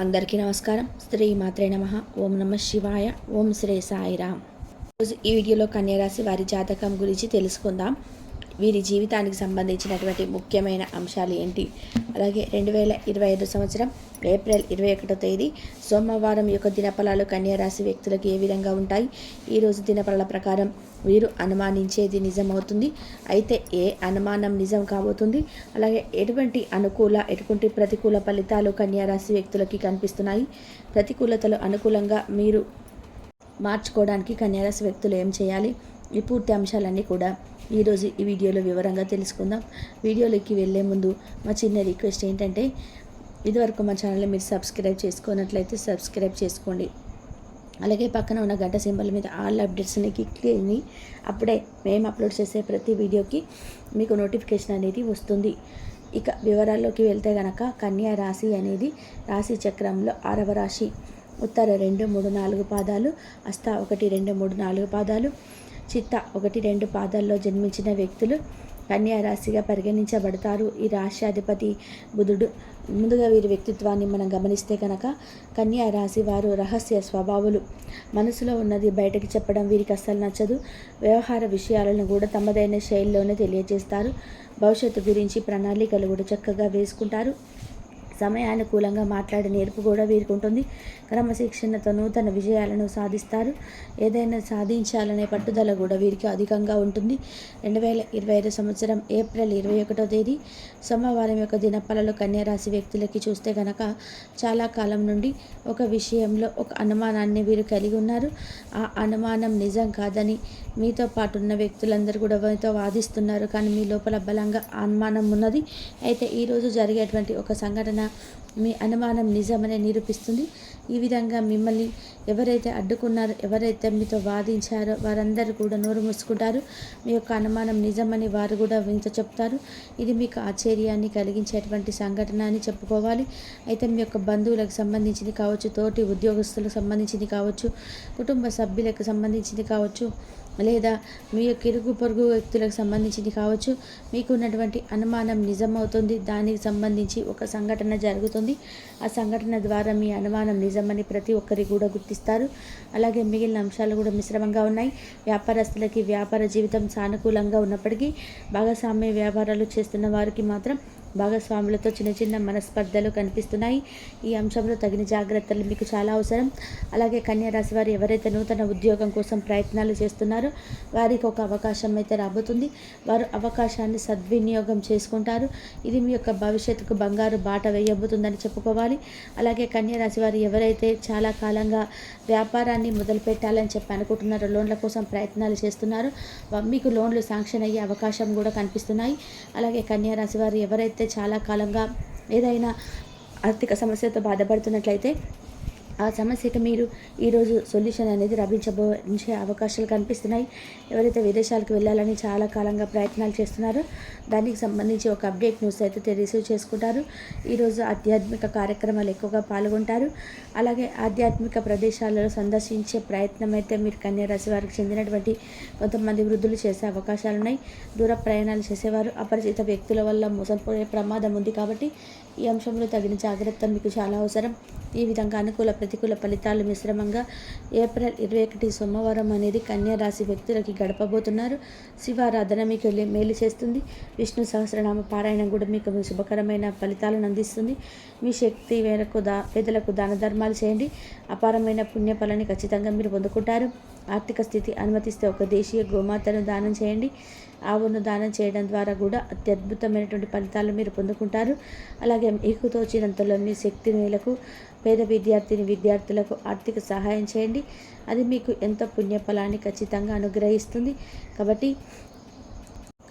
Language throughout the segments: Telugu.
అందరికీ నమస్కారం. శ్రీ మాత్రే నమ. ఓం నమ శివాయ. ఓం శ్రీ సాయిరామ్. ఈరోజు ఈ వీడియోలో కన్యారాశి వారి జాతకం గురించి తెలుసుకుందాం. వీరి జీవితానికి సంబంధించినటువంటి ముఖ్యమైన అంశాలు ఏంటి? అలాగే రెండు వేల ఇరవై ఐదు సంవత్సరం ఏప్రిల్ ఇరవై ఒకటో తేదీ సోమవారం యొక్క దినఫలాలు కన్యారాశి వ్యక్తులకు ఏ విధంగా ఉంటాయి? ఈరోజు దినఫలాల ప్రకారం వీరు అనుమానించేది నిజమవుతుంది. అయితే ఏ అనుమానం నిజం కాబోతుంది? అలాగే ఎటువంటి అనుకూల ఎటువంటి ప్రతికూల ఫలితాలు కన్యారాశి వ్యక్తులకి కనిపిస్తున్నాయి? ప్రతికూలతలు అనుకూలంగా మీరు మార్చుకోవడానికి కన్యారాశి వ్యక్తులు ఏం చేయాలి? ఈ పూర్తి అంశాలన్నీ కూడా ఈరోజు ఈ వీడియోలో వివరంగా తెలుసుకుందాం. వీడియోలోకి వెళ్ళే ముందు మా చిన్న రిక్వెస్ట్ ఏంటంటే ఇదివరకు మా ఛానల్ని మీరు సబ్స్క్రైబ్ చేసుకున్నట్లయితే సబ్స్క్రైబ్ చేసుకోండి. అలాగే పక్కన ఉన్న గంట సింబల్ మీద ఆల్ అప్డేట్స్ని క్లిక్ చేయండి. అప్పుడే మేము అప్లోడ్ చేసే ప్రతి వీడియోకి మీకు నోటిఫికేషన్ అనేది వస్తుంది. ఇక వివరాల్లోకి వెళ్తే గనక కన్యా రాశి అనేది రాశి చక్రంలో ఆరవ రాశి. ఉత్తర రెండు మూడు నాలుగు పాదాలు అస్త ఒకటి రెండు మూడు నాలుగు పాదాలు చిత్త ఒకటి రెండు పాదాల్లో జన్మించిన వ్యక్తులు కన్యారాశిగా పరిగణించబడతారు. ఈ రాశి అధిపతి బుధుడు ముందుగా వీరి వ్యక్తిత్వాన్ని మనం గమనిస్తే కనుక కన్యా రాశి వారు రహస్య స్వభావులు. మనసులో ఉన్నది బయటకు చెప్పడం వీరికి అస్సలు నచ్చదు. వ్యవహార విషయాలను కూడా తమదైన శైలిలోనే తెలియజేస్తారు. భవిష్యత్తు గురించి ప్రణాళికలు కూడా చక్కగా వేసుకుంటారు. సమయానుకూలంగా మాట్లాడే నేర్పు కూడా వీరికి ఉంటుంది క్రమశిక్షణతో నూతన విజయాలను సాధిస్తారు. ఏదైనా సాధించాలనే పట్టుదల కూడా వీరికి అధికంగా ఉంటుంది. రెండు వేల ఇరవై ఐదు సంవత్సరం ఏప్రిల్ ఇరవై ఒకటో తేదీ సోమవారం యొక్క దినపలలో కన్యారాశి వ్యక్తులకి చూస్తే కనుక చాలా కాలం నుండి ఒక విషయంలో ఒక అనుమానాన్ని వీరు కలిగి ఉన్నారు. ఆ అనుమానం నిజం కాదని మీతో పాటు ఉన్న వ్యక్తులందరూ కూడా మీతో వాదిస్తున్నారు. కానీ మీ లోపల బలంగా అనుమానం ఉన్నది. అయితే ఈరోజు జరిగేటువంటి ఒక సంఘటన మీ అనుమానం నిజమని నిరూపిస్తుంది. ఈ విధంగా మిమ్మల్ని ఎవరైతే అడ్డుకున్నారో ఎవరైతే మీతో వాదించారో వారందరూ కూడా నోరు మూసుకుంటారు. మీ యొక్క అనుమానం నిజమని వారు కూడా వింత చెప్తారు. ఇది మీకు ఆశ్చర్యాన్ని కలిగించేటువంటి సంఘటన అని చెప్పుకోవాలి. అయితే మీ యొక్క బంధువులకు సంబంధించింది కావచ్చు తోటి ఉద్యోగస్తులకు సంబంధించింది కావచ్చు కుటుంబ సభ్యులకు సంబంధించింది కావచ్చు లేదా మీ యొక్క ఇరుగు పొరుగు వ్యక్తులకు సంబంధించింది కావచ్చు మీకు ఉన్నటువంటి అనుమానం నిజమవుతుంది. దానికి సంబంధించి ఒక సంఘటన జరుగుతుంది. ఆ సంఘటన ద్వారా మీ అనుమానం నిజమని ప్రతి ఒక్కరికి కూడా ఇస్తారు అలాగే మిగిలిన అంశాలు కూడా మిశ్రమంగా ఉన్నాయి. వ్యాపారస్తులకి వ్యాపార జీవితం సానుకూలంగా ఉన్నప్పటికీ భాగస్వామ్య వ్యాపారాలు చేస్తున్న వారికి మాత్రం భాగస్వాములతో చిన్న చిన్న మనస్పర్ధలు కనిపిస్తున్నాయి. ఈ అంశంలో తగిన జాగ్రత్తలు మీకు చాలా అవసరం. అలాగే కన్యా రాశి వారు ఎవరైతే నూతన ఉద్యోగం కోసం ప్రయత్నాలు చేస్తున్నారో వారికి ఒక అవకాశం అయితే రాబోతుంది. వారు అవకాశాన్ని సద్వినియోగం చేసుకుంటారు. ఇది మీ యొక్క భవిష్యత్తుకు బంగారు బాట వేయబోతుందని చెప్పుకోవాలి. అలాగే కన్యా రాశి వారు ఎవరైతే చాలా కాలంగా వ్యాపారాన్ని మొదలు పెట్టాలని చెప్పి అనుకుంటున్నారో లోన్ల కోసం ప్రయత్నాలు చేస్తున్నారో మీకు లోన్లు శాంక్షన్ అయ్యే అవకాశం కూడా కనిపిస్తున్నాయి. అలాగే కన్యా రాశి వారు ఎవరైతే చాలా కాలంగా ఏదైనా ఆర్థిక సమస్యతో బాధపడుతున్నట్లయితే ఆ సమస్యకి మీరు ఈరోజు సొల్యూషన్ అనేది లభించబోయే అవకాశాలు కనిపిస్తున్నాయి. ఎవరైతే విదేశాలకు వెళ్ళాలని చాలా కాలంగా ప్రయత్నాలు చేస్తున్నారో దానికి సంబంధించి ఒక అప్డేట్ న్యూస్ అయితే రిసీవ్ చేసుకుంటారు. ఈరోజు ఆధ్యాత్మిక కార్యక్రమాలు ఎక్కువగా పాల్గొంటారు. అలాగే ఆధ్యాత్మిక ప్రదేశాలలో సందర్శించే ప్రయత్నం అయితే మీరు కన్యా రాశి వారికి చెందినటువంటి కొంతమంది వృద్ధులు చేసే అవకాశాలు ఉన్నాయి. దూర ప్రయాణాలు చేసేవారు అపరిచిత వ్యక్తుల వల్ల మోసపోయే ప్రమాదం ఉంది కాబట్టి ఈ అంశంలో తగిన జాగ్రత్త మీకు చాలా అవసరం. ఈ విధంగా అనుకూల ప్రతికూల ఫలితాలు మిశ్రమంగా ఏప్రిల్ ఇరవై ఒకటి సోమవారం అనేది కన్యా రాశి వ్యక్తులకి గడపబోతున్నారు. శివారాధన మీకు మేలు చేస్తుంది. విష్ణు సహస్రనామ పారాయణం కూడా మీకు శుభకరమైన ఫలితాలను అందిస్తుంది. మీ శక్తి మేరకు దా పేదలకు దాన ధర్మాలు చేయండి. అపారమైన పుణ్యఫలాన్ని ఖచ్చితంగా మీరు పొందుకుంటారు. ఆర్థిక స్థితి అనుమతిస్తే ఒక దేశీయ గోమాతను దానం చేయండి. ఆవును దానం చేయడం ద్వారా కూడా అత్యద్భుతమైనటువంటి ఫలితాలు మీరు పొందుకుంటారు. అలాగే మీకు తోచినంతలో మీ శక్తి మేలకు పేద విద్యార్థిని విద్యార్థులకు ఆర్థిక సహాయం చేయండి. అది మీకు ఎంతో పుణ్యఫలాన్ని ఖచ్చితంగా అనుగ్రహిస్తుంది. కాబట్టి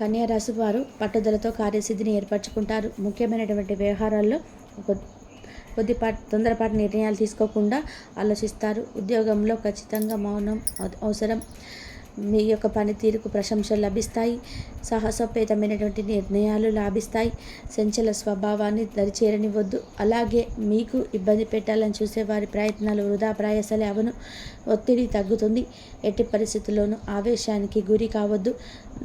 కన్యా రాశి వారు పట్టుదలతో కార్యసిద్ధిని ఏర్పరచుకుంటారు. ముఖ్యమైనటువంటి వ్యవహారాల్లో ఒక కొద్దిపాటి తొందరపాటి నిర్ణయాలు తీసుకోకుండా ఆలోచిస్తారు. ఉద్యోగంలో ఖచ్చితంగా మౌనం అవసరం. మీ యొక్క పనితీరుకు ప్రశంసలు లభిస్తాయి. సాహసోపేతమైనటువంటి నిర్ణయాలు లాభిస్తాయి. సంచల స్వభావాన్ని దరిచేరనివ్వద్దు. అలాగే మీకు ఇబ్బంది పెట్టాలని చూసే వారి ప్రయత్నాలు వృధా ప్రయాసలే అవను. ఒత్తిడి తగ్గుతుంది. ఎట్టి పరిస్థితుల్లోనూ ఆవేశానికి గురి కావద్దు.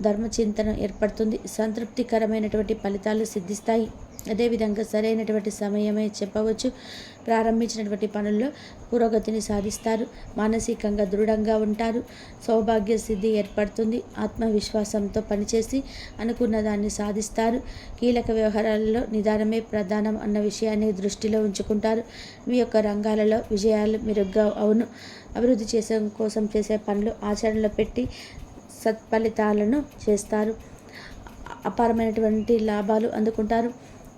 ధర్మచింతన ఏర్పడుతుంది. సంతృప్తికరమైనటువంటి ఫలితాలు సిద్ధిస్తాయి. అదేవిధంగా సరైనటువంటి సమయమే చెప్పవచ్చు. ప్రారంభించినటువంటి పనుల్లో పురోగతిని సాధిస్తారు. మానసికంగా దృఢంగా ఉంటారు. సౌభాగ్య సిద్ధి ఏర్పడుతుంది. ఆత్మవిశ్వాసంతో పనిచేసి అనుకున్న దాన్ని సాధిస్తారు. కీలక వ్యవహారాలలో నిదానమే ప్రధానం అన్న విషయాన్ని దృష్టిలో ఉంచుకుంటారు. మీ యొక్క రంగాలలో విజయాలు మెరుగ్గా అవును. అభివృద్ధి చేసే కోసం చేసే పనులు ఆచరణలో పెట్టి సత్ఫలితాలను చేస్తారు. అపారమైనటువంటి లాభాలు అందుకుంటారు.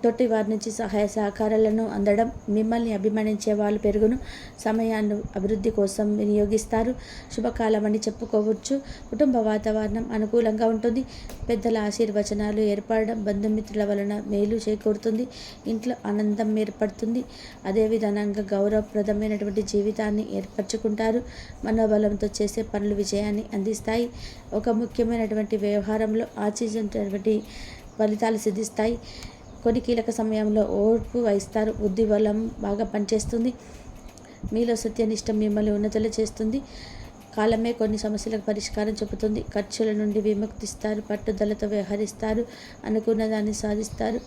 తోటి వారి నుంచి సహాయ సహకారాలను అందడం మిమ్మల్ని అభిమానించే వాళ్ళు పెరుగును సమయాన్ని అభివృద్ధి కోసం వినియోగిస్తారు. శుభకాలం అని చెప్పుకోవచ్చు. కుటుంబ వాతావరణం అనుకూలంగా ఉంటుంది. పెద్దల ఆశీర్వచనాలు ఏర్పడడం బంధుమిత్రుల వలన మేలు చేకూరుతుంది. ఇంట్లో ఆనందం ఏర్పడుతుంది. అదేవిధంగా గౌరవప్రదమైనటువంటి జీవితాన్ని ఏర్పరచుకుంటారు. మనోబలంతో చేసే పనులు విజయాన్ని అందిస్తాయి. ఒక ముఖ్యమైనటువంటి వ్యవహారంలో ఆశించినటువంటి ఫలితాలు సిద్ధిస్తాయి. కొన్ని కీలక సమయంలో ఓర్పు వహిస్తారు బుద్ధి బలం బాగా పనిచేస్తుంది. మీలో సత్యనిష్టం మిమ్మల్ని ఉన్నతలు చేస్తుంది. కాలమే కొన్ని సమస్యలకు పరిష్కారం చెబుతుంది. ఖర్చుల నుండి విముక్తిస్తారు. పట్టుదలతో వ్యవహరిస్తారు. అనుకున్న దాన్ని సాధిస్తారు.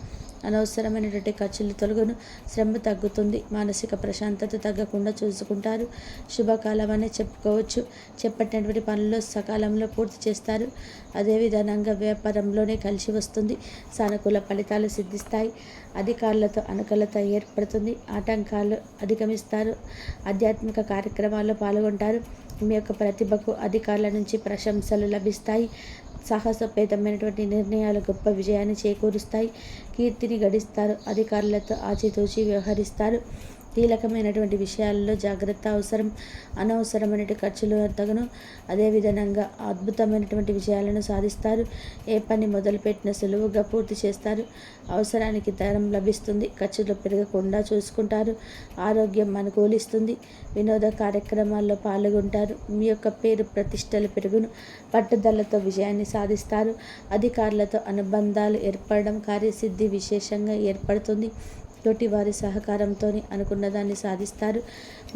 అనవసరమైనటువంటి ఖర్చులు తొలగును. శ్రమ తగ్గుతుంది. మానసిక ప్రశాంతత తగ్గకుండా చూసుకుంటారు. శుభకాలం అని చెప్పుకోవచ్చు. చెప్పినటువంటి పనుల్లో సకాలంలో పూర్తి చేస్తారు. అదేవిధంగా వ్యాపారంలోనే కలిసి వస్తుంది. సానుకూల ఫలితాలు సిద్ధిస్తాయి. అధికారులతో అనుకూలత ఏర్పడుతుంది. ఆటంకాలు అధిగమిస్తారు. ఆధ్యాత్మిక కార్యక్రమాల్లో పాల్గొంటారు. మీ యొక్క ప్రతిభకు అధికారుల నుంచి ప్రశంసలు లభిస్తాయి. సాహసోపేతమైనటువంటి నిర్ణయాలు గొప్ప విజయాన్ని చేకూరుస్తాయి. కీర్తిని గడిస్తారు. అధికారులతో ఆచితూచి వ్యవహరిస్తారు. కీలకమైనటువంటి విషయాల్లో జాగ్రత్త అవసరం అనవసరమైన ఖర్చులు తగను అదేవిధంగా అద్భుతమైనటువంటి విజయాలను సాధిస్తారు. ఏ పని మొదలుపెట్టిన సులువుగా పూర్తి చేస్తారు. అవసరానికి ధనం లభిస్తుంది. ఖర్చులు పెరగకుండా చూసుకుంటారు. ఆరోగ్యం అనుకూలిస్తుంది. వినోద కార్యక్రమాల్లో పాల్గొంటారు. మీ యొక్క పేరు ప్రతిష్టలు పెరుగును. పట్టుదలతో విజయాన్ని సాధిస్తారు. అధికారులతో అనుబంధాలు ఏర్పడడం కార్యసిద్ధి విశేషంగా ఏర్పడుతుంది. తోటి వారి సహకారంతోనే అనుకున్న దాన్ని సాధిస్తారు.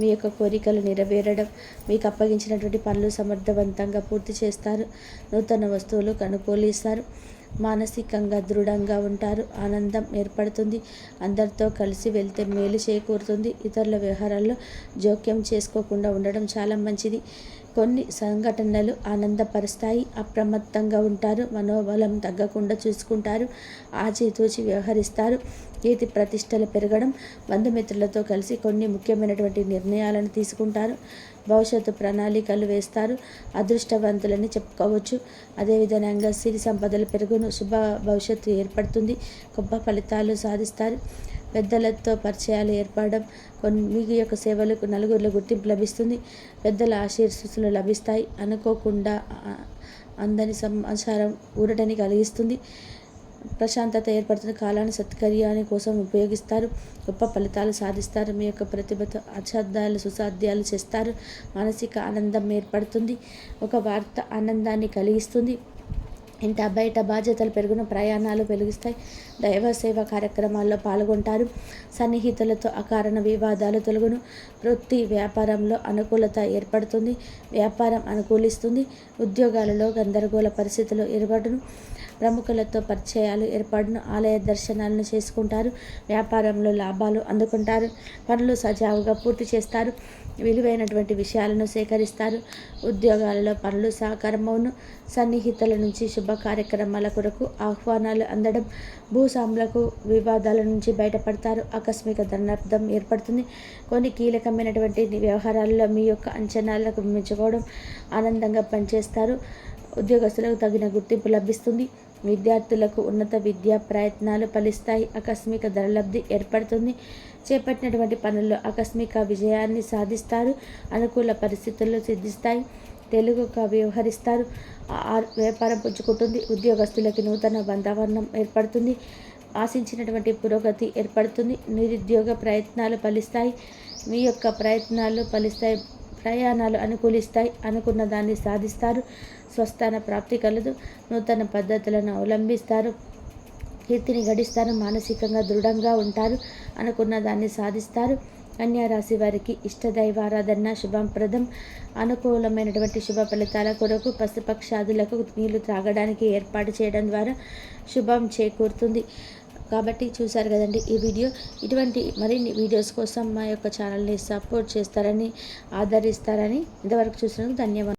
మీ యొక్క కోరికలు నెరవేరడం మీకు అప్పగించినటువంటి పనులు సమర్థవంతంగా పూర్తి చేస్తారు. నూతన వస్తువులు కనుగోలిస్తారు. మానసికంగా దృఢంగా ఉంటారు. ఆనందం ఏర్పడుతుంది. అందరితో కలిసి వెళ్తే మేలు చేకూరుతుంది. ఇతరుల వ్యవహారాల్లో జోక్యం చేసుకోకుండా ఉండడం చాలా మంచిది. కొన్ని సంఘటనలు ఆనందపరుస్తాయి. అప్రమత్తంగా ఉంటారు. మనోబలం తగ్గకుండా చూసుకుంటారు. ఆచితూచి వ్యవహరిస్తారు. కీర్తి ప్రతిష్టలు పెరగడం బంధుమిత్రులతో కలిసి కొన్ని ముఖ్యమైనటువంటి నిర్ణయాలను తీసుకుంటారు. భవిష్యత్తు ప్రణాళికలు వేస్తారు. అదృష్టవంతులని చెప్పుకోవచ్చు. అదేవిధంగా సిరి సంపదలు పెరుగును శుభ భవిష్యత్తు ఏర్పడుతుంది. గొప్ప ఫలితాలు సాధిస్తారు. పెద్దలతో పరిచయాలు ఏర్పడడం కొన్ని మీ యొక్క సేవలకు నలుగురిలో గుర్తింపు లభిస్తుంది. పెద్దల ఆశీర్సులు లభిస్తాయి. అనుకోకుండా అందని సమాచారం ఊరటని కలిగిస్తుంది. ప్రశాంతత ఏర్పడుతుంది. కాలాన్ని సత్కర్యాన్ని కోసం ఉపయోగిస్తారు. గొప్ప ఫలితాలు సాధిస్తారు. మీ యొక్క ప్రతిభతో అసాధ్యాలు సుసాధ్యాలు చేస్తారు. మానసిక ఆనందం ఏర్పడుతుంది. ఒక వార్త ఆనందాన్ని కలిగిస్తుంది. ఇంత బయట బాధ్యతలు పెరుగున ప్రయాణాలు వెలిగిస్తాయి. దైవ సేవ కార్యక్రమాల్లో పాల్గొంటారు. సన్నిహితులతో అకారణ వివాదాలు తొలగును. వృత్తి వ్యాపారంలో అనుకూలత ఏర్పడుతుంది. వ్యాపారం అనుకూలిస్తుంది. ఉద్యోగాలలో గందరగోళ పరిస్థితులు ఏర్పడును. ప్రముఖులతో పరిచయాలు ఏర్పాటును ఆలయ దర్శనాలను చేసుకుంటారు. వ్యాపారంలో లాభాలు అందుకుంటారు. పనులు సజావుగా పూర్తి చేస్తారు. విలువైనటువంటి విషయాలను సేకరిస్తారు. ఉద్యోగాలలో పనులు సహకారమును సన్నిహితుల నుంచి శుభ కార్యక్రమాల కొరకు ఆహ్వానాలు అందడం భూస్వాములకు వివాదాల నుంచి బయటపడతారు. ఆకస్మిక ధనార్థం ఏర్పడుతుంది. కొన్ని కీలకమైనటువంటి వ్యవహారాల్లో మీ యొక్క అంచనాలకు మెచ్చుకోవడం ఆనందంగా పనిచేస్తారు. ఉద్యోగస్తులకు తగిన గుర్తింపు లభిస్తుంది. విద్యార్థులకు ఉన్నత విద్యా ప్రయత్నాలు ఫలిస్తాయి. ఆకస్మిక ధరలబ్ధి ఏర్పడుతుంది. చేపట్టినటువంటి పనుల్లో ఆకస్మిక విజయాన్ని సాధిస్తారు. అనుకూల పరిస్థితుల్లో సిద్ధిస్తాయి. తెలుగుగా వ్యవహరిస్తారు. వ్యాపారం పుంజుకుంటుంది ఉద్యోగస్తులకి నూతన వాతావరణం ఏర్పడుతుంది. ఆశించినటువంటి పురోగతి ఏర్పడుతుంది. నిరుద్యోగ ప్రయత్నాలు ఫలిస్తాయి. మీ యొక్క ప్రయత్నాలు ఫలిస్తాయి. ప్రయాణాలు అనుకూలిస్తాయి. అనుకున్న దాన్ని సాధిస్తారు. స్వస్థాన ప్రాప్తి కలదు. నూతన పద్ధతులను అవలంబిస్తారు. కీర్తిని గడిస్తారు. మానసికంగా దృఢంగా ఉంటారు. అనుకున్న దాన్ని సాధిస్తారు. కన్యారాశి వారికి ఇష్టదైవారాధన శుభప్రదం. అనుకూలమైనటువంటి శుభ ఫలితాల కొరకు పశుపక్షాదులకు నీళ్ళు త్రాగడానికి ఏర్పాటు చేయడం ద్వారా శుభం చేకూరుతుంది. కాబట్టి చూశారు కదండి ఈ వీడియో. ఇటువంటి మరిన్ని వీడియోస్ కోసం మా యొక్క ఛానల్ని సపోర్ట్ చేస్తారని ఆదరిస్తారని ఇంతవరకు చూసినందుకు ధన్యవాదాలు.